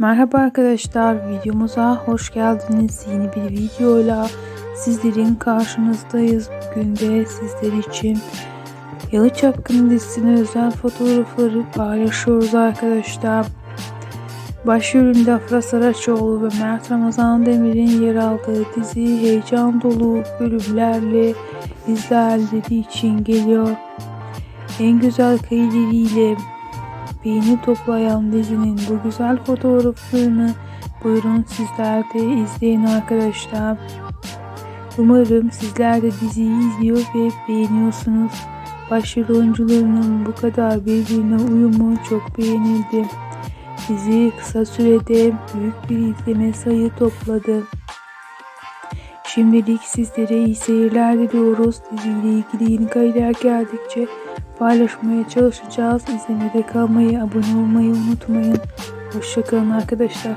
Merhaba arkadaşlar, videomuza hoş geldiniz. Yeni bir videoyla sizlerin karşınızdayız. Bugün de sizler için Yalı Çapkın dizisinin özel fotoğrafları paylaşıyoruz arkadaşlar. Başrolünde Afra Saraçoğlu ve Mert Ramazan Demir'in yer aldığı dizi heyecan dolu bölümlerle izleyenleri için geliyor. En güzel karetleriyle beğeni toplayan dizinin bu güzel fotoğraflarını buyurun sizler de izleyin arkadaşlar. Umarım sizler de diziyi izliyor ve beğeniyorsunuz. Başrol oyuncularının bu kadar birbirine uyumu çok beğenildi. Dizi kısa sürede büyük bir izleme sayı topladı. Şimdilik sizlere iyi seyirler diliyoruz. Diziyle ilgili yeni kareler geldikçe paylaşmaya çalışacağız. İzlemede kalmayı, abone olmayı unutmayın. Hoşçakalın arkadaşlar.